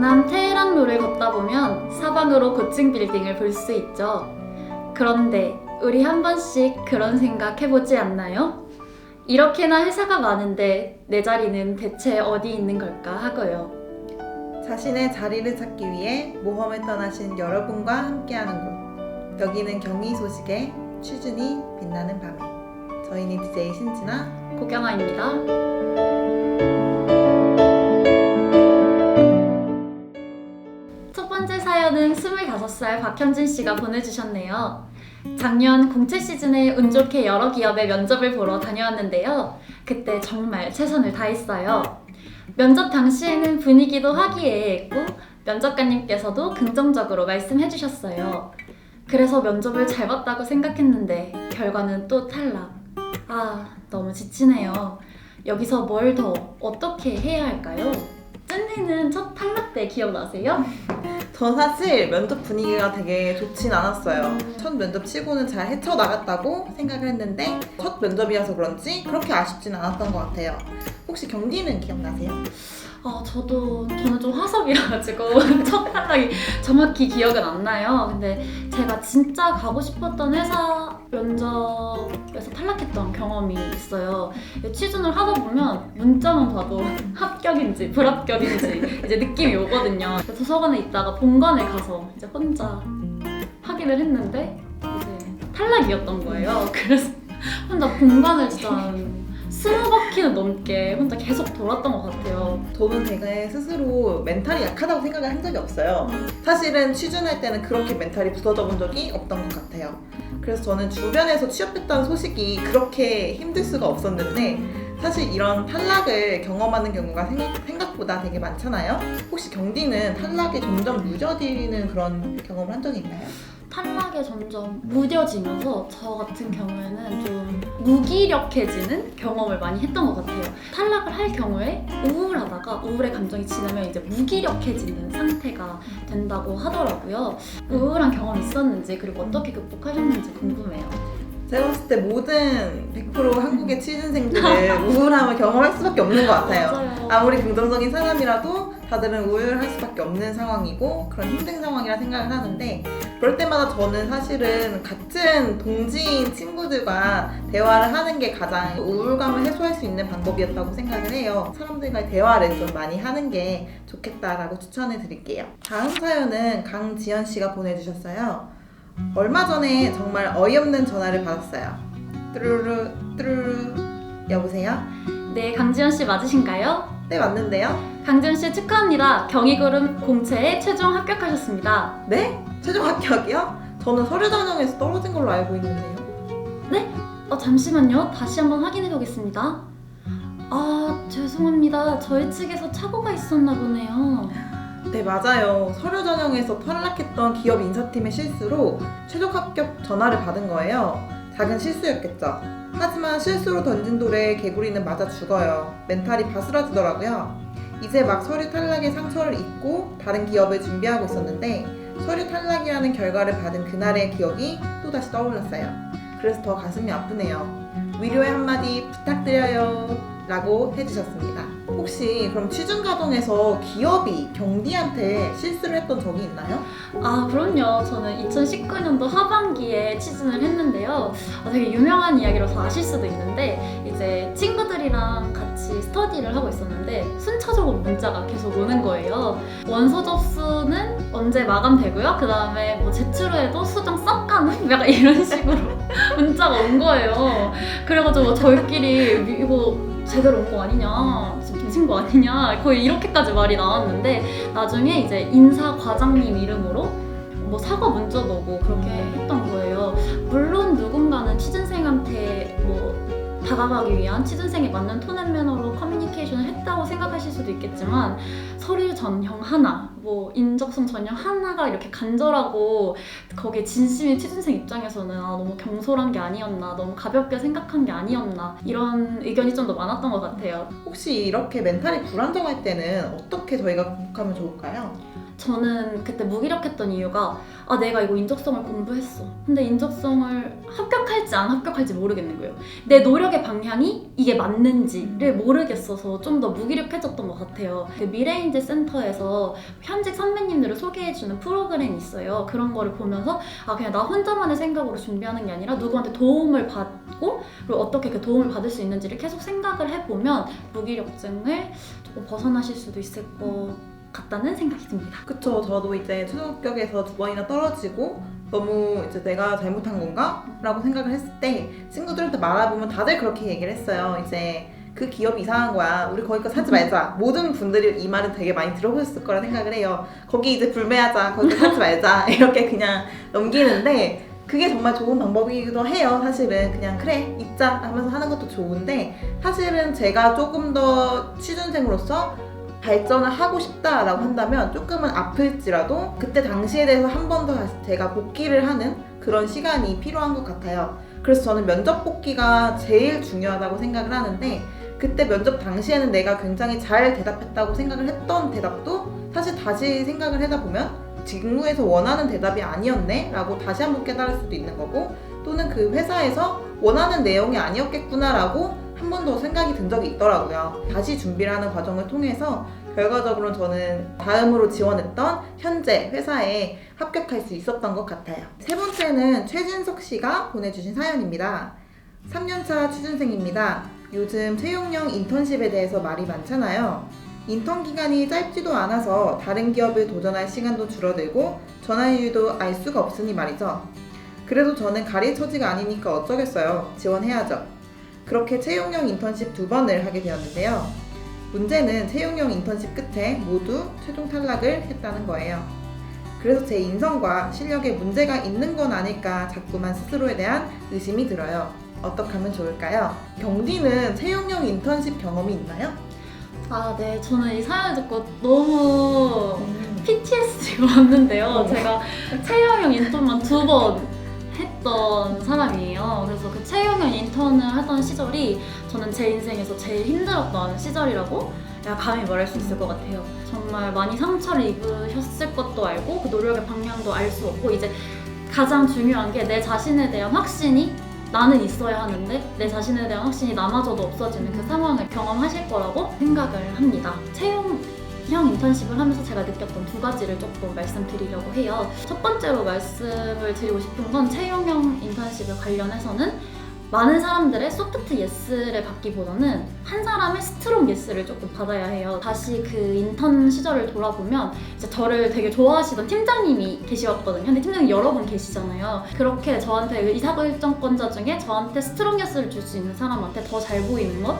강남 테헤란로를 걷다 보면 사방으로 고층 빌딩을 볼 수 있죠. 그런데 우리 한 번씩 그런 생각 해보지 않나요? 이렇게나 회사가 많은데 내 자리는 대체 어디 있는 걸까 하고요. 자신의 자리를 찾기 위해 모험을 떠나신 여러분과 함께하는 곳. 여기는 경위 소식의 취준이 빛나는 밤에. 저희는 DJ 신진아. 고경아입니다. 사연은 25살 박현진 씨가 보내주셨네요. 작년 공채 시즌에 운 좋게 여러 기업의 면접을 보러 다녀왔는데요. 그때 정말 최선을 다했어요. 면접 당시에는 분위기도 화기애애했고 면접관님께서도 긍정적으로 말씀해 주셨어요. 그래서 면접을 잘 봤다고 생각했는데 결과는 또 탈락. 아, 너무 지치네요. 여기서 뭘 더 어떻게 해야 할까요? 찐니는 첫 탈락 때 기억나세요? 저 사실 면접 분위기가 되게 좋진 않았어요. 첫 면접 치고는 잘 헤쳐나갔다고 생각을 했는데 첫 면접이어서 그런지 그렇게 아쉽진 않았던 것 같아요. 혹시 경기는 기억나세요? 아, 저도 저는 좀 화석이라가지고 첫 탈락이 정확히 기억은 안 나요. 근데 제가 진짜 가고 싶었던 회사 면접에서 탈락했던 경험이 있어요. 취준을 하다 보면 문자만 봐도 합격인지 불합격인지 이제 느낌이 오거든요. 도서관에 있다가 본관에 가서 이제 혼자 확인을 했는데 이제 탈락이었던 거예요. 그래서 혼자 본관을 진짜 한 스무 바퀴는 넘게 혼자 계속 돌았던 것 같아요. 저는 되게 스스로 멘탈이 약하다고 생각을 한 적이 없어요. 사실은 취준할 때는 그렇게 멘탈이 부서져 본 적이 없던 것 같아요. 그래서 저는 주변에서 취업했다는 소식이 그렇게 힘들 수가 없었는데 사실 이런 탈락을 경험하는 경우가 생- 생각보다 되게 많잖아요. 혹시 경디는 탈락에 점점 무뎌지는 그런 경험을 한 적이 있나요? 탈락에 점점 무뎌지면서 저 같은 경우에는 좀 무기력해지는 경험을 많이 했던 것 같아요. 탈락을 할 경우에 우울하다가 우울의 감정이 지나면 이제 무기력해지는 상태가 된다고 하더라고요. 우울한 경험 있었는지 그리고 어떻게 극복하셨는지 궁금해요. 제가 봤을 때 모든 100% 한국의 취준생들은 우울함을 경험할 수밖에 없는 것 같아요. 맞아요. 아무리 긍정적인 사람이라도 다들은 우울할 수밖에 없는 상황이고 그런 힘든 상황이라 생각을 하는데 그럴 때마다 저는 사실은 같은 동지인 친구들과 대화를 하는 게 가장 우울감을 해소할 수 있는 방법이었다고 생각을 해요. 사람들과 대화를 좀 많이 하는 게 좋겠다라고 추천해 드릴게요. 다음 사연은 강지연 씨가 보내주셨어요. 얼마 전에 정말 어이없는 전화를 받았어요. 뚜루루 뚜루루 여보세요? 네, 강지연 씨 맞으신가요? 네 맞는데요. 강지연 씨 축하합니다. 경희그룹 공채에 최종 합격하셨습니다. 네? 최종 합격이요? 저는 서류 전형에서 떨어진 걸로 알고 있는데요. 어, 잠시만요. 다시 한번 확인해 보겠습니다. 아, 죄송합니다. 저희 측에서 착오가 있었나 보네요. 네, 맞아요. 서류 전형에서 탈락했던 기업 인사팀의 실수로 최종 합격 전화를 받은 거예요. 작은 실수였겠죠. 하지만 실수로 던진 돌에 개구리는 맞아 죽어요. 멘탈이 바스라지더라고요. 이제 막 서류 탈락의 상처를 잊고 다른 기업을 준비하고 있었는데 서류 탈락이라는 결과를 받은 그날의 기억이 또다시 떠올랐어요. 그래서 더 가슴이 아프네요. 위로의 한마디 부탁드려요. 라고 해주셨습니다. 혹시 그럼 취준 과정에서 기업이 경디한테 실수를 했던 적이 있나요? 아, 그럼요. 저는 2019년도 하반기에 취준을 했는데요. 아, 되게 유명한 이야기라서 아실 수도 있는데, 이제 친구들이랑 같이 스터디를 하고 있었는데, 순차적으로 문자가 계속 오는 거예요. 원서 접수는 언제 마감되고요. 그 다음에 뭐 제출 후에도 수정 썩 가는? 약간 이런 식으로 문자가 온 거예요. 그래가지고 저희끼리 이거 제대로 온 거 아니냐, 지금 뒤진 거 아니냐, 거의 이렇게까지 말이 나왔는데, 나중에 이제 인사 과장님 이름으로 뭐 사과 문자도 오고 그렇게 했던 거예요. 물론 누군가는 취준생한테 뭐 다가가기 위한 취준생에 맞는 톤 앤 매너로 커뮤니케이션을 했다고 생각하실 수도 있겠지만 서류 전형 하나, 뭐 인접성 전형 하나가 이렇게 간절하고 거기에 진심인 취준생 입장에서는 아, 너무 경솔한 게 아니었나, 너무 가볍게 생각한 게 아니었나 이런 의견이 좀 더 많았던 것 같아요. 혹시 이렇게 멘탈이 불안정할 때는 어떻게 저희가 극복하면 좋을까요? 저는 그때 무기력했던 이유가 아 내가 이거 인적성을 공부했어. 근데 인적성을 합격할지 안 합격할지 모르겠는 거예요. 내 노력의 방향이 이게 맞는지를 모르겠어서 좀 더 무기력해졌던 것 같아요. 그 미래인재 센터에서 현직 선배님들을 소개해주는 프로그램이 있어요. 그런 거를 보면서 아 그냥 나 혼자만의 생각으로 준비하는 게 아니라 누구한테 도움을 받고 그리고 어떻게 그 도움을 받을 수 있는지를 계속 생각을 해보면 무기력증을 조금 벗어나실 수도 있을 것 같다는 생각이 듭니다. 그쵸. 저도 이제 최종 합격에서 두 번이나 떨어지고 너무 이제 내가 잘못한 건가? 라고 생각을 했을 때 친구들한테 말해보면 다들 그렇게 얘기를 했어요. 이제 그 기업이 이상한 거야. 우리 거기까지 사지 말자. 모든 분들이 이 말은 되게 많이 들어보셨을 거라 생각을 해요. 거기 이제 불매하자. 거기까지 사지 말자. 이렇게 그냥 넘기는데 그게 정말 좋은 방법이기도 해요. 사실은 그냥 그래 있자 하면서 하는 것도 좋은데 사실은 제가 조금 더 취준생으로서 발전을 하고 싶다라고 한다면 조금은 아플지라도 그때 당시에 대해서 한 번 더 제가 복귀를 하는 그런 시간이 필요한 것 같아요. 그래서 저는 면접 복귀가 제일 중요하다고 생각을 하는데 그때 면접 당시에는 내가 굉장히 잘 대답했다고 생각을 했던 대답도 사실 다시 생각을 하다 보면 직무에서 원하는 대답이 아니었네 라고 다시 한번 깨달을 수도 있는 거고 또는 그 회사에서 원하는 내용이 아니었겠구나 라고 한 번 더 생각이 든 적이 있더라고요. 다시 준비를 하는 과정을 통해서 결과적으로 저는 다음으로 지원했던 현재 회사에 합격할 수 있었던 것 같아요. 세 번째는 최진석 씨가 보내주신 사연입니다. 3년차 취준생입니다. 요즘 채용형 인턴십에 대해서 말이 많잖아요. 인턴 기간이 짧지도 않아서 다른 기업을 도전할 시간도 줄어들고 전환율도 알 수가 없으니 말이죠. 그래도 저는 가릴 처지가 아니니까 어쩌겠어요. 지원해야죠. 그렇게 채용형 인턴십 두 번을 하게 되었는데요. 문제는 채용형 인턴십 끝에 모두 최종 탈락을 했다는 거예요. 그래서 제 인성과 실력에 문제가 있는 건 아닐까 자꾸만 스스로에 대한 의심이 들어요. 어떻게 하면 좋을까요? 경디는 채용형 인턴십 경험이 있나요? 아, 네. 저는 이 사연을 듣고 너무 PTSD가 왔는데요. 어. 제가 채용형 인턴만 두 번 했던 사람이에요. 그래서 그 채용형 인턴을 하던 시절이 저는 제 인생에서 제일 힘들었던 시절이라고 야, 감히 말할 수 있을 것 같아요. 정말 많이 상처를 입으셨을 것도 알고 그 노력의 방향도 알 수 없고 이제 가장 중요한 게 내 자신에 대한 확신이 나는 있어야 하는데 내 자신에 대한 확신이 남아져도 없어지는 그 상황을 경험하실 거라고 생각을 합니다. 채용 형 인턴십을 하면서 제가 느꼈던 두 가지를 조금 말씀드리려고 해요. 첫 번째로 말씀을 드리고 싶은 건 채용형 인턴십을 관련해서는 많은 사람들의 소프트 예스를 받기보다는 한 사람의 스트롱 예스를 조금 받아야 해요. 다시 그 인턴 시절을 돌아보면 이제 저를 되게 좋아하시던 팀장님이 계시었거든요. 근데 팀장님 여러 분 계시잖아요. 그렇게 저한테 의사결정권자 중에 저한테 스트롱 예스를 줄 수 있는 사람한테 더 잘 보이는 것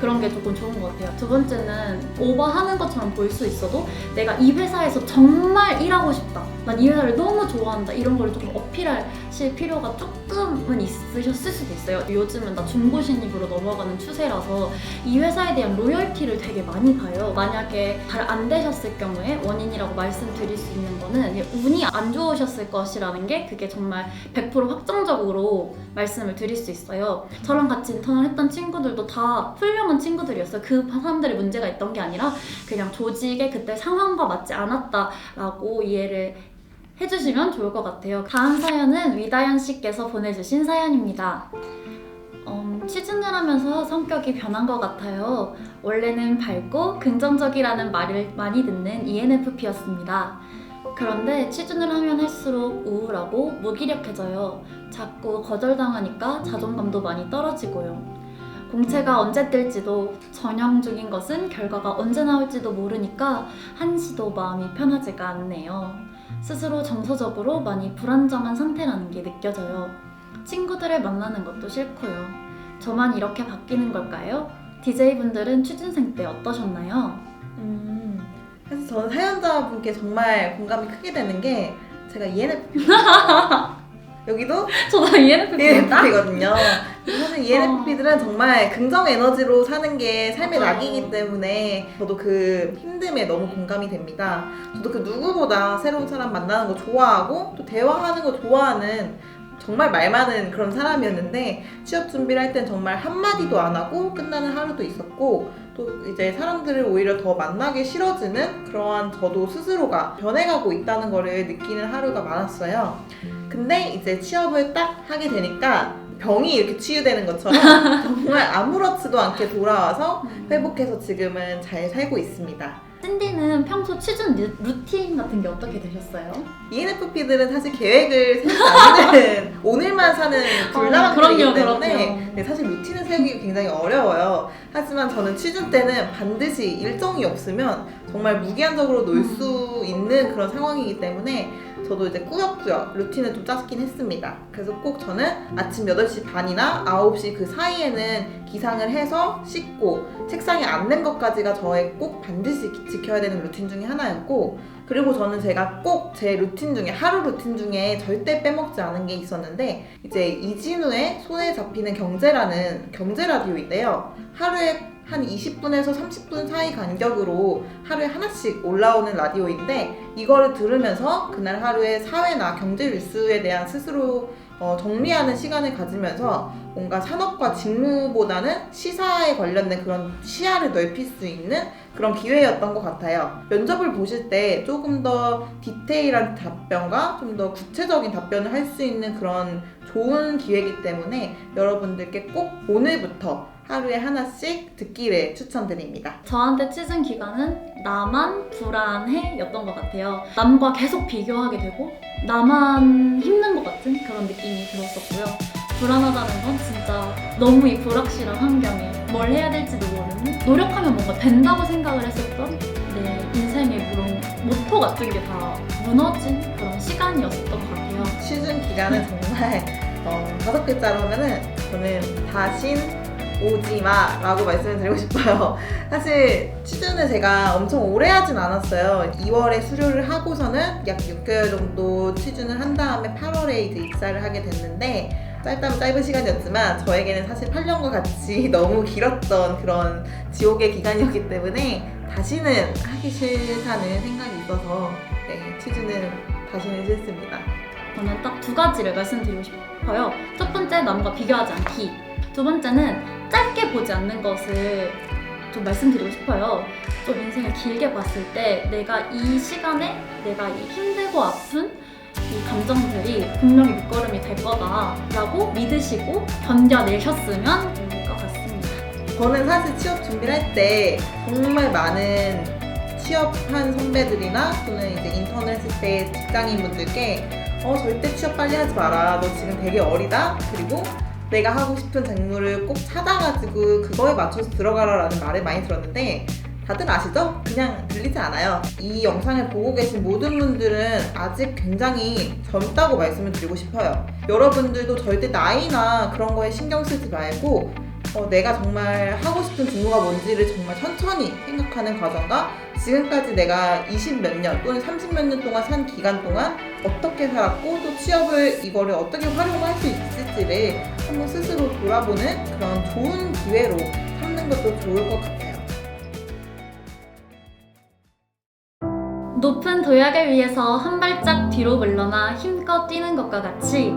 그런 게 조금 좋은 것 같아요. 두 번째는 오버하는 것처럼 보일 수 있어도 내가 이 회사에서 정말 일하고 싶다. 난 이 회사를 너무 좋아한다. 이런 걸 조금 어필하실 필요가 조금은 있으셨을 수도 있어요. 요즘은 나 중고 신입으로 넘어가는 추세라서 이 회사에 대한 로열티를 되게 많이 봐요. 만약에 잘 안 되셨을 경우에 원인이라고 말씀드릴 수 있는 거는 운이 안 좋으셨을 것이라는 게 그게 정말 100% 확정적으로 말씀을 드릴 수 있어요. 저랑 같이 인턴을 했던 친구들도 다 훌륭 한 친구들이었어요. 그 사람들의 문제가 있던 게 아니라 그냥 조직의 그때 상황과 맞지 않았다라고 이해를 해주시면 좋을 것 같아요. 다음 사연은 위다현 씨께서 보내주신 사연입니다. 음, 취준을 하면서 성격이 변한 것 같아요. 원래는 밝고 긍정적이라는 말을 많이 듣는 ENFP였습니다. 그런데 취준을 하면 할수록 우울하고 무기력해져요. 자꾸 거절당하니까 자존감도 많이 떨어지고요. 공채가 언제 뜰지도 전형 중인 것은 결과가 언제 나올지도 모르니까 한시도 마음이 편하지가 않네요. 스스로 정서적으로 많이 불안정한 상태라는 게 느껴져요. 친구들을 만나는 것도 싫고요. 저만 이렇게 바뀌는 걸까요? DJ분들은 취준생 때 어떠셨나요? 음, 그래서 저는 사연자분께 정말 공감이 크게 되는 게 제가 ENFP 여기도 저도 ENFP입니다. ENFP거든요. 사실 E ENFP들은 정말 긍정 에너지로 사는 게 삶의 맞아요. 낙이기 때문에 저도 그 힘듦에 너무 공감이 됩니다. 저도 그 누구보다 새로운 사람 만나는 거 좋아하고 또 대화하는 거 좋아하는 정말 말 많은 그런 사람이었는데 취업 준비를 할 땐 정말 한마디도 안 하고 끝나는 하루도 있었고 또 이제 사람들을 오히려 더 만나기 싫어지는 그러한 저도 스스로가 변해가고 있다는 거를 느끼는 하루가 많았어요. 근데 이제 취업을 딱 하게 되니까 병이 이렇게 치유되는 것처럼 정말 아무렇지도 않게 돌아와서 회복해서 지금은 잘 살고 있습니다. 샌디는 평소 취준 루- 루틴 같은 게 어떻게 되셨어요? ENFP들은 사실 계획을 세우지 않는 오늘만 사는 어, 그럼요, 때문에 그럼요. 네, 사실 루틴을 세우기 굉장히 어려워요. 하지만 저는 취준 때는 반드시 일정이 없으면 정말 무기한적으로 놀 음. 수 있는 그런 상황이기 때문에 저도 이제 꾸역꾸역 루틴을 좀 짜긴 했습니다. 그래서 꼭 저는 아침 8시 반이나 9시 그 사이에는 기상을 해서 씻고 책상에 앉는 것까지가 저의 꼭 반드시 기- 지켜야 되는 루틴 중에 하나였고 그리고 저는 제가 꼭 제 루틴 중에 하루 루틴 중에 절대 빼먹지 않은 게 있었는데 이제 이진우의 손에 잡히는 경제라는 경제 라디오인데요. 하루에 한 20분에서 30분 사이 간격으로 하루에 하나씩 올라오는 라디오인데 이거를 들으면서 그날 하루의 사회나 경제 뉴스에 대한 스스로 어, 정리하는 시간을 가지면서 뭔가 산업과 직무보다는 시사에 관련된 그런 시야를 넓힐 수 있는 그런 기회였던 것 같아요. 면접을 보실 때 조금 더 디테일한 답변과 좀 더 구체적인 답변을 할 수 있는 그런 좋은 기회이기 때문에 여러분들께 꼭 오늘부터 하루에 하나씩 듣기를 추천드립니다. 저한테 취준 기간은 나만 불안해 였던 것 같아요. 남과 계속 비교하게 되고 나만 힘든 것 같은 그런 느낌이 들었었고요. 불안하다는 건 진짜 너무 이 불확실한 환경에 뭘 해야 될지도 모르는 노력하면 뭔가 된다고 생각을 했었던 내 인생의 그런 모토 같은 게 다 무너진 그런 시간이었던 것 같아요. 시즌 기간은 정말 어, 다섯 글자로 하면은 저는 다신 오지 마라고 말씀을 드리고 싶어요. 사실 취준을 제가 엄청 오래 하진 않았어요. 2월에 수료를 하고서는 약 6개월 정도 취준을 한 다음에 8월에 이제 입사를 하게 됐는데 짧다면 짧은 시간이었지만 저에게는 사실 8년과 같이 너무 길었던 그런 지옥의 기간이었기 때문에 다시는 하기 싫다는 생각이 있어서 네, 취준은 다시는 싫습니다. 저는 딱 두 가지를 말씀드리고 싶어요. 첫 번째, 남과 비교하지 않기. 두 번째는 짧게 보지 않는 것을 좀 말씀드리고 싶어요. 좀 인생을 길게 봤을 때 내가 이 시간에 내가 이 힘들고 아픈 이 감정들이 분명히 밑거름이 될 거다라고 믿으시고 견뎌내셨으면 좋을 것 같습니다. 저는 사실 취업 준비를 할 때 정말 많은 취업한 선배들이나 또는 이제 인턴을 했을 때 직장인분들께 어 절대 취업 빨리 하지 마라 너 지금 되게 어리다 그리고 내가 하고 싶은 직무를 꼭 찾아가지고 그거에 맞춰서 들어가라 라는 말을 많이 들었는데 다들 아시죠? 그냥 들리지 않아요. 이 영상을 보고 계신 모든 분들은 아직 굉장히 젊다고 말씀을 드리고 싶어요. 여러분들도 절대 나이나 그런 거에 신경 쓰지 말고 어, 내가 정말 하고 싶은 직무가 뭔지를 정말 천천히 생각하는 과정과 지금까지 내가 20 몇 년 또는 30 몇 년 동안 산 기간 동안 어떻게 살았고 또 취업을 이거를 어떻게 활용할 수 있을지를 한번 스스로 돌아보는 그런 좋은 기회로 삼는 것도 좋을 것 같아요. 높은 도약을 위해서 한 발짝 뒤로 물러나 힘껏 뛰는 것과 같이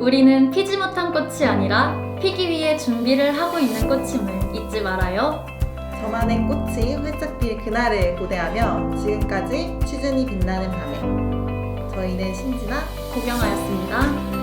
우리는 피지 못한 꽃이 아니라 피기 위해 준비를 하고 있는 꽃임을 잊지 말아요. 저만의 꽃이 활짝 필 그날을 고대하며 지금까지 취준이 빛나는 밤에 저희는 신지나 고경하였습니다.